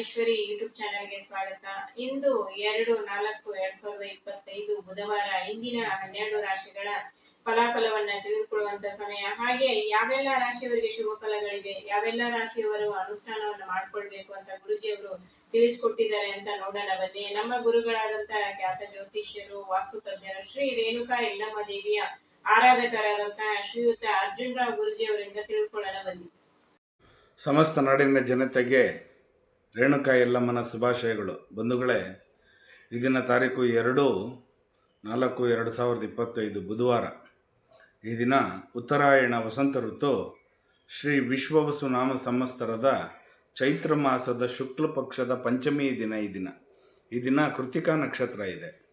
Maheshwari YouTube ಚಾನೆಲ್ಗೆ ಸ್ವಾಗತ. ಇಂದು ಎರಡು, ನಾಲ್ಕು, ಎರಡ್ ಸಾವಿರದ ಇಪ್ಪತ್ತೈದು ಬುಧವಾರ ಇಂದಿನ ಹನ್ನೆರಡು ರಾಶಿಗಳ ಫಲಾಫಲವನ್ನ ತಿಳಿದುಕೊಳ್ಳುವಂತ ಸಮಯ. ಹಾಗೆ ಯಾವೆಲ್ಲ ರಾಶಿಯವರಿಗೆ ಶುಭ ಫಲಗಳಿವೆ ಯಾವೆಲ್ಲ ರಾಶಿಯವರು ಅನುಷ್ಠಾನವನ್ನು ಮಾಡ್ಕೊಳ್ಬೇಕು ಅಂತ ಗುರುಜಿಯವರು ತಿಳಿಸ್ಕೊಟ್ಟಿದ್ದಾರೆ ಅಂತ ನೋಡೋಣ. ಬನ್ನಿ, ನಮ್ಮ ಗುರುಗಳಾದಂತಹ ಖ್ಯಾತ ಜ್ಯೋತಿಷ್ಯರು, ವಾಸ್ತು ತಜ್ಞರು, ಶ್ರೀ ರೇಣುಕಾ ಎಲ್ಲಮ್ಮ ದೇವಿಯ ಆರಾಧಕರಾದಂತಹ ಶ್ರೀಯುತ ಅರ್ಜುನ್ ರಾವ್ ಗುರುಜಿಯವರಿಂದ ತಿಳ್ಕೊಳ್ಳೋಣ ಬನ್ನಿ. ಸಮಸ್ತ ನಾಡಿನ ಜನತೆಗೆ ರೇಣುಕಾ ಯಲ್ಲಮ್ಮನ ಶುಭಾಶಯಗಳು. ಬಂಧುಗಳೇ ಇದಿನ ತಾರೀಕು ಎರಡು, ನಾಲ್ಕು, ಎರಡು ಸಾವಿರದ ಇಪ್ಪತ್ತೈದು ಬುಧವಾರ. ಈ ದಿನ ಉತ್ತರಾಯಣ ವಸಂತ ಋತು, ಶ್ರೀ ವಿಶ್ವವಸು ನಾಮ ಸಂವತ್ಸರದ ಚೈತ್ರ ಮಾಸದ ಶುಕ್ಲ ಪಕ್ಷದ ಪಂಚಮಿ ದಿನ ಈ ದಿನ. ಈ ದಿನ ಕೃತಿಕಾ ನಕ್ಷತ್ರ ಇದೆ.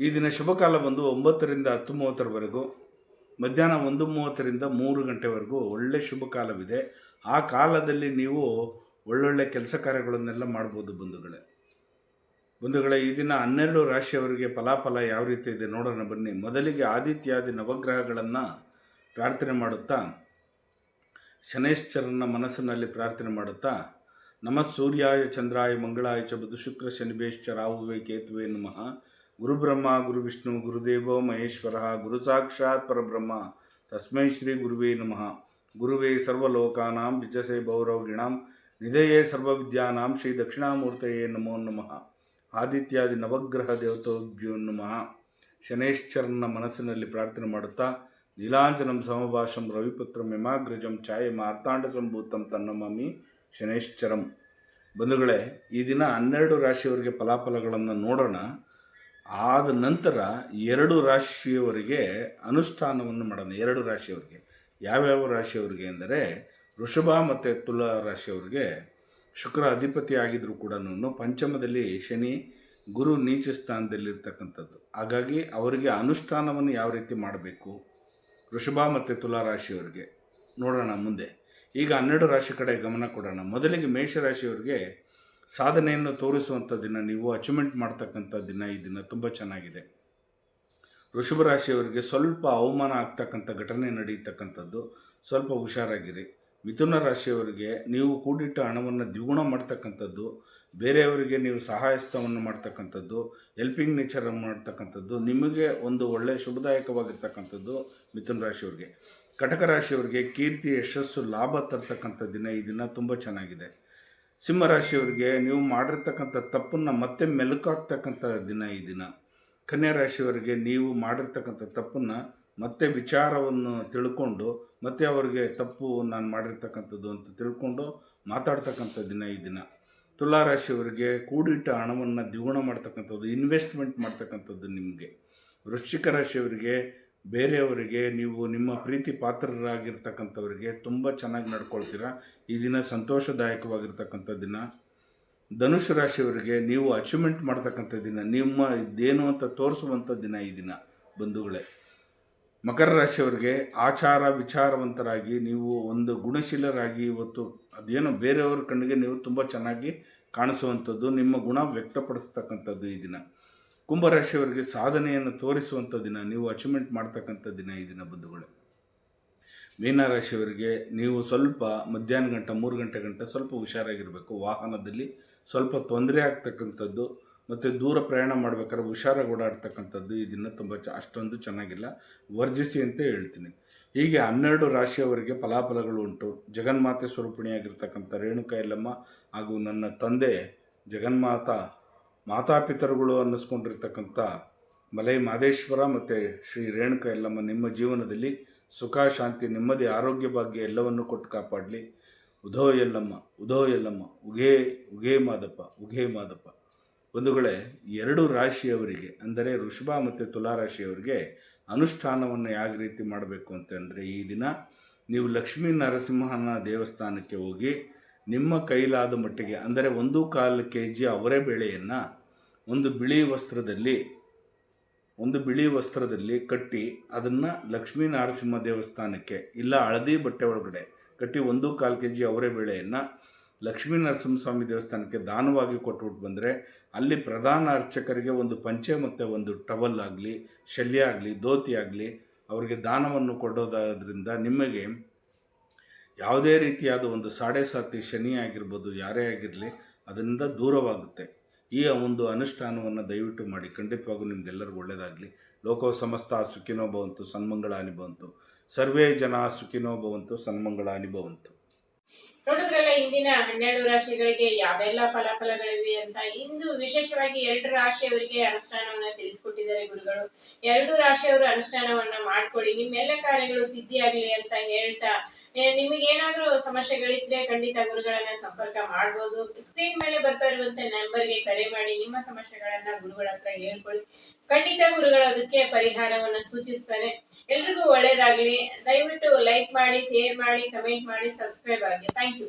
ಈ ದಿನ ಶುಭಕಾಲ ಬಂದು ಒಂಬತ್ತರಿಂದ ಹತ್ತು ಮೂವತ್ತರವರೆಗೂ ಮಧ್ಯಾಹ್ನ ಒಂದು ಮೂವತ್ತರಿಂದ ಮೂರು ಗಂಟೆವರೆಗೂ ಒಳ್ಳೆ ಶುಭ ಕಾಲವಿದೆ. ಆ ಕಾಲದಲ್ಲಿ ನೀವು ಒಳ್ಳೊಳ್ಳೆ ಕೆಲಸ ಕಾರ್ಯಗಳನ್ನೆಲ್ಲ ಮಾಡ್ಬೋದು ಬಂಧುಗಳೇ. ಬಂಧುಗಳೇ, ಈ ದಿನ ಹನ್ನೆರಡು ರಾಶಿಯವರಿಗೆ ಫಲಾಫಲ ಯಾವ ರೀತಿ ಇದೆ ನೋಡೋಣ ಬನ್ನಿ. ಮೊದಲಿಗೆ ಆದಿತ್ಯಾದಿ ನವಗ್ರಹಗಳನ್ನು ಪ್ರಾರ್ಥನೆ ಮಾಡುತ್ತಾ, ಶನೇಶ್ವರನ ಮನಸ್ಸಿನಲ್ಲಿ ಪ್ರಾರ್ಥನೆ ಮಾಡುತ್ತಾ, ನಮ ಸೂರ್ಯಾಯ, ಚಂದ್ರಾಯ, ಮಂಗಳಾಯ ಚ ಬುಧ ಶುಕ್ರ ಶನಿಭೇಶ್ಚ ರಾಹುವೇ, ಕೇತುವೆ ನಮಃ. ಗುರುಬ್ರಹ್ಮ, ಗುರು ವಿಷ್ಣು, ಗುರುದೇವೋ, ಮಹೇಶ್ವರ, ಗುರು ಸಾಕ್ಷಾತ್ ಪರಬ್ರಹ್ಮ, ತಸ್ಮೈ ಶ್ರೀ ಗುರುವೇ ನಮಃ. ಗುರುವೇ ಸರ್ವಲೋಕಾನಾಂ ವಿಜಸೆ ಭೌರವಗಿಣಾಂ ನಿಧಯೇ ಸರ್ವವಿದ್ಯಾನಾಂ ಶ್ರೀ ದಕ್ಷಿಣಾಮೂರ್ತಯೇ ನಮೋ ನಮಃ. ಆದಿತ್ಯಾದಿ ನವಗ್ರಹ ದೇವತೋಭ್ಯೋ ನಮಃ. ಶನೇಶ್ವರನ ಮನಸ್ಸಿನಲ್ಲಿ ಪ್ರಾರ್ಥನೆ ಮಾಡುತ್ತಾ, ನೀಲಾಂಜನಂ ಸಮಭಾಷಂ ರವಿಪುತ್ರಂ ಮೆಮಾಗ್ರಜಂ ಛಾಯೆ ಮಾರ್ತಾಂಡ ಸಂಭೂತಂ ತನ್ನಮಮಿ ಶನೇಶ್ಚರಂ. ಬಂಧುಗಳೇ, ಈ ದಿನ ಹನ್ನೆರಡು ರಾಶಿಯವರಿಗೆ ಫಲಾಫಲಗಳನ್ನು ನೋಡೋಣ. ಆದ ನಂತರ ಎರಡು ರಾಶಿಯವರಿಗೆ ಅನುಷ್ಠಾನವನ್ನು ಮಾಡೋಣ. ಎರಡು ರಾಶಿಯವರಿಗೆ. ಯಾವ್ಯಾವ ರಾಶಿಯವರಿಗೆ ಎಂದರೆ ವೃಷಭ ಮತ್ತು ತುಲಾ ರಾಶಿಯವರಿಗೆ ಶುಕ್ರ ಅಧಿಪತಿ ಆಗಿದ್ದರೂ ಕೂಡ ಪಂಚಮದಲ್ಲಿ ಶನಿ ಗುರು ನೀಚ ಸ್ಥಾನದಲ್ಲಿರ್ತಕ್ಕಂಥದ್ದು. ಹಾಗಾಗಿ ಅವರಿಗೆ ಅನುಷ್ಠಾನವನ್ನು ಯಾವ ರೀತಿ ಮಾಡಬೇಕು? ವೃಷಭ ಮತ್ತು ತುಲಾ ರಾಶಿಯವರಿಗೆ ನೋಡೋಣ ಮುಂದೆ. ಈಗ ಹನ್ನೆರಡು ರಾಶಿ ಕಡೆ ಗಮನ ಕೊಡೋಣ. ಮೊದಲಿಗೆ ಮೇಷರಾಶಿಯವರಿಗೆ ಸಾಧನೆಯನ್ನು ತೋರಿಸುವಂಥ ದಿನ, ನೀವು ಅಚೀವ್ಮೆಂಟ್ ಮಾಡ್ತಕ್ಕಂಥ ದಿನ ಈ ದಿನ ತುಂಬ ಚೆನ್ನಾಗಿದೆ. ವೃಷಭ ರಾಶಿಯವರಿಗೆ ಸ್ವಲ್ಪ ಅವಮಾನ ಆಗ್ತಕ್ಕಂಥ ಘಟನೆ ನಡೀತಕ್ಕಂಥದ್ದು ಸ್ವಲ್ಪ ಹುಷಾರಾಗಿರಿ. ಮಿಥುನ ರಾಶಿಯವರಿಗೆ ನೀವು ಕೂಡಿಟ್ಟ ಹಣವನ್ನು ದ್ವಿಗುಣ ಮಾಡ್ತಕ್ಕಂಥದ್ದು, ಬೇರೆಯವರಿಗೆ ನೀವು ಸಹಾಯಸ್ಥವನ್ನು ಮಾಡ್ತಕ್ಕಂಥದ್ದು ಹೆಲ್ಪಿಂಗ್ ನೇಚರ್ ಮಾಡ್ತಕ್ಕಂಥದ್ದು, ನಿಮಗೆ ಒಂದು ಒಳ್ಳೆಯ ಶುಭದಾಯಕವಾಗಿರ್ತಕ್ಕಂಥದ್ದು ಮಿಥುನ ರಾಶಿಯವರಿಗೆ. ಕಟಕ ರಾಶಿಯವರಿಗೆ ಕೀರ್ತಿ, ಯಶಸ್ಸು, ಲಾಭ ತರ್ತಕ್ಕಂಥ ದಿನ ಈ ದಿನ ತುಂಬ ಚೆನ್ನಾಗಿದೆ. ಸಿಂಹರಾಶಿಯವರಿಗೆ ನೀವು ಮಾಡಿರ್ತಕ್ಕಂಥ ತಪ್ಪನ್ನು ಮತ್ತೆ ಮೆಲುಕಾಗ್ತಕ್ಕಂಥ ದಿನ ಈ ದಿನ. ಕನ್ಯಾ ರಾಶಿಯವರಿಗೆ ನೀವು ಮಾಡಿರ್ತಕ್ಕಂಥ ತಪ್ಪನ್ನು ಮತ್ತೆ ವಿಚಾರವನ್ನು ತಿಳ್ಕೊಂಡು, ಮತ್ತೆ ಅವರಿಗೆ ತಪ್ಪು ನಾನು ಮಾಡಿರ್ತಕ್ಕಂಥದ್ದು ಅಂತ ತಿಳ್ಕೊಂಡು ಮಾತಾಡ್ತಕ್ಕಂಥ ದಿನ ಈ ದಿನ. ತುಲಾರಾಶಿಯವರಿಗೆ ಕೂಡಿಟ್ಟ ಹಣವನ್ನು ದ್ವಿಗುಣ ಮಾಡ್ತಕ್ಕಂಥದ್ದು ಇನ್ವೆಸ್ಟ್ಮೆಂಟ್ ಮಾಡ್ತಕ್ಕಂಥದ್ದು ನಿಮಗೆ. ವೃಶ್ಚಿಕ ರಾಶಿಯವರಿಗೆ, ಬೇರೆಯವರಿಗೆ, ನೀವು ನಿಮ್ಮ ಪ್ರೀತಿ ಪಾತ್ರರಾಗಿರ್ತಕ್ಕಂಥವರಿಗೆ ತುಂಬ ಚೆನ್ನಾಗಿ ನಡ್ಕೊಳ್ತೀರಾ. ಈ ದಿನ ಸಂತೋಷದಾಯಕವಾಗಿರ್ತಕ್ಕಂಥ ದಿನ. ಧನುಷ್ ರಾಶಿಯವರಿಗೆ ನೀವು ಅಚೀವ್ಮೆಂಟ್ ಮಾಡ್ತಕ್ಕಂಥ ದಿನ, ನಿಮ್ಮ ಇದೇನು ಅಂತ ತೋರಿಸುವಂಥ ದಿನ ಈ ದಿನ ಬಂಧುಗಳೇ. ಮಕರ ರಾಶಿಯವರಿಗೆ ಆಚಾರ ವಿಚಾರವಂತರಾಗಿ ನೀವು ಒಂದು ಗುಣಶೀಲರಾಗಿ ಇವತ್ತು ಅದೇನೋ ಬೇರೆಯವರ ಕಣ್ಣಿಗೆ ನೀವು ತುಂಬ ಚೆನ್ನಾಗಿ ಕಾಣಿಸುವಂಥದ್ದು, ನಿಮ್ಮ ಗುಣ ವ್ಯಕ್ತಪಡಿಸ್ತಕ್ಕಂಥದ್ದು ಈ ದಿನ. ಕುಂಭರಾಶಿಯವರಿಗೆ ಸಾಧನೆಯನ್ನು ತೋರಿಸುವಂಥ ದಿನ, ನೀವು ಅಚೀವ್ಮೆಂಟ್ ಮಾಡ್ತಕ್ಕಂಥ ದಿನ ಈ ದಿನ ಬಂಧುಗಳೇ. ಮೀನರಾಶಿಯವರಿಗೆ ನೀವು ಸ್ವಲ್ಪ ಮಧ್ಯಾಹ್ನ ಗಂಟೆ, ಮೂರು ಗಂಟೆ ಗಂಟೆ ಸ್ವಲ್ಪ ಹುಷಾರಾಗಿರಬೇಕು. ವಾಹನದಲ್ಲಿ ಸ್ವಲ್ಪ ತೊಂದರೆ ಆಗ್ತಕ್ಕಂಥದ್ದು ಮತ್ತು ದೂರ ಪ್ರಯಾಣ ಮಾಡಬೇಕಾದ್ರೆ ಹುಷಾರಾಗಿ ಓಡಾಡ್ತಕ್ಕಂಥದ್ದು ಈ ತುಂಬ ಚ ಅಷ್ಟೊಂದು ಚೆನ್ನಾಗಿಲ್ಲ. ವರ್ಜಿಸಿ ಅಂತ ಹೇಳ್ತೀನಿ. ಹೀಗೆ ಹನ್ನೆರಡು ರಾಶಿಯವರಿಗೆ ಫಲಾಫಲಗಳು ಉಂಟು. ಜಗನ್ಮಾತೆ ಸ್ವರೂಪಿಣಿಯಾಗಿರ್ತಕ್ಕಂಥ ರೇಣುಕ ಯಲ್ಲಮ್ಮ ಹಾಗೂ ನನ್ನ ತಂದೆ ಜಗನ್ಮಾತ ಮಾತಾಪಿತರುಗಳು ಅನ್ನಿಸ್ಕೊಂಡಿರ್ತಕ್ಕಂಥ ಮಲೈ ಮಾದೇಶ್ವರ ಮತ್ತು ಶ್ರೀ ರೇಣುಕ ಯಲ್ಲಮ್ಮ ನಿಮ್ಮ ಜೀವನದಲ್ಲಿ ಸುಖ, ಶಾಂತಿ, ನೆಮ್ಮದಿ, ಆರೋಗ್ಯ ಭಾಗ್ಯ ಎಲ್ಲವನ್ನು ಕೊಟ್ಟು ಕಾಪಾಡಲಿ. ಉಧೋ ಯಲ್ಲಮ್ಮ ಉಧೋ ಯಲ್ಲಮ್ಮ ಉಗೇ ಉಗೇ ಮಾದಪ್ಪ ಉಗೇ ಮಾದಪ್ಪ. ಬಂಧುಗಳೇ ಎರಡು ರಾಶಿಯವರಿಗೆ, ಅಂದರೆ ವೃಷಭ ಮತ್ತು ತುಲಾ ರಾಶಿಯವರಿಗೆ ಅನುಷ್ಠಾನವನ್ನು ಯಾವ ರೀತಿ ಮಾಡಬೇಕು ಅಂತಂದರೆ ಈ ದಿನ ನೀವು ಲಕ್ಷ್ಮೀ ನರಸಿಂಹನ ದೇವಸ್ಥಾನಕ್ಕೆ ಹೋಗಿ, ನಿಮ್ಮ ಕೈಲಾದ ಮಟ್ಟಿಗೆ, ಅಂದರೆ ಒಂದು ಕಾಲು ಕೆ ಜಿ ಅವರೇ ಬೇಳೆಯನ್ನು ಒಂದು ಬಿಳಿ ವಸ್ತ್ರದಲ್ಲಿ, ಒಂದು ಬಿಳಿ ವಸ್ತ್ರದಲ್ಲಿ ಕಟ್ಟಿ ಅದನ್ನು ಲಕ್ಷ್ಮೀ ನರಸಿಂಹ ದೇವಸ್ಥಾನಕ್ಕೆ, ಇಲ್ಲ ಹಳದಿ ಬಟ್ಟೆ ಒಳಗಡೆ ಕಟ್ಟಿ ಒಂದು ಕಾಲು ಕೆ ಜಿ ಅವರೇ ಬೇಳೆಯನ್ನು ಲಕ್ಷ್ಮೀ ನರಸಿಂಹಸ್ವಾಮಿ ದೇವಸ್ಥಾನಕ್ಕೆ ದಾನವಾಗಿ ಕೊಟ್ಬಿಟ್ಟು ಬಂದರೆ ಅಲ್ಲಿ ಪ್ರಧಾನ ಅರ್ಚಕರಿಗೆ ಒಂದು ಪಂಚೆ ಮತ್ತು ಒಂದು ಟವಲ್ ಆಗಲಿ, ಶಲ್ಯ ಆಗಲಿ, ಧೋತಿ ಆಗಲಿ ಅವರಿಗೆ ದಾನವನ್ನು ಕೊಡೋದಾದ್ರಿಂದ ನಿಮಗೆ ಯಾವುದೇ ರೀತಿಯಾದ ಒಂದು ಸಾಡೆ ಸಾತಿ ಶನಿ ಆಗಿರ್ಬೋದು, ಯಾರೇ ಆಗಿರಲಿ ಅದರಿಂದ ದೂರವಾಗುತ್ತೆ. ಈ ಒಂದು ಅನುಷ್ಠಾನವನ್ನು ದಯವಿಟ್ಟು ಮಾಡಿ. ಖಂಡಿತವಾಗೂ ನಿಮಗೆಲ್ಲರಿಗೂ ಒಳ್ಳೆಯದಾಗಲಿ ಲೋಕೋ ಸಮಸ್ತ ಸುಖಿನೋ ಭವಂತು, ಸನ್ಮಂಗಳಾನಿ ಭವಂತು. ಸರ್ವೇ ಜನ ಸುಖಿನೋ ಭವಂತು, ಸನ್ಮಂಗಳಾನಿ ಭವಂತು. ನೋಡಿದ್ರಲ್ಲ ಇಂದಿನ ಹನ್ನೆರಡು ರಾಶಿಗಳಿಗೆ ಯಾವೆಲ್ಲ ಫಲಾಫಲಗಳಿವೆ ಅಂತ? ಇಂದು ವಿಶೇಷವಾಗಿ ಎರಡು ರಾಶಿಯವರಿಗೆ ಅನುಷ್ಠಾನವನ್ನ ತಿಳಿಸ್ಕೊಟ್ಟಿದ್ದಾರೆ ಗುರುಗಳು. ಎರಡು ರಾಶಿಯವರು ಅನುಷ್ಠಾನವನ್ನ ಮಾಡ್ಕೊಳ್ಳಿ. ನಿಮ್ಮೆಲ್ಲ ಕಾರ್ಯಗಳು ಸಿದ್ಧಿಯಾಗಲಿ ಅಂತ ಹೇಳ್ತಾ ಏ, ನಿಮಗೇನಾದ್ರೂ ಸಮಸ್ಯೆಗಳಿದ್ರೆ ಖಂಡಿತ ಗುರುಗಳನ್ನ ಸಂಪರ್ಕ ಮಾಡಬಹುದು ಸ್ಕ್ರೀನ್ ಮೇಲೆ ಬರ್ತಾ ಇರುವಂತ ನಂಬರ್ಗೆ ಕರೆ ಮಾಡಿ ನಿಮ್ಮ ಸಮಸ್ಯೆಗಳನ್ನ ಗುರುಗಳ ಹತ್ರ ಹೇಳ್ಕೊಳ್ಳಿ. ಖಂಡಿತ ಗುರುಗಳು ಅದಕ್ಕೆ ಪರಿಹಾರವನ್ನ ಸೂಚಿಸ್ತಾರೆ. ಎಲ್ರಿಗೂ ಒಳ್ಳೇದಾಗ್ಲಿ. ದಯವಿಟ್ಟು ಲೈಕ್ ಮಾಡಿ ಶೇರ್ ಮಾಡಿ ಕಮೆಂಟ್ ಮಾಡಿ ಸಬ್ಸ್ಕ್ರೈಬ್ ಆಗಿ. Thank you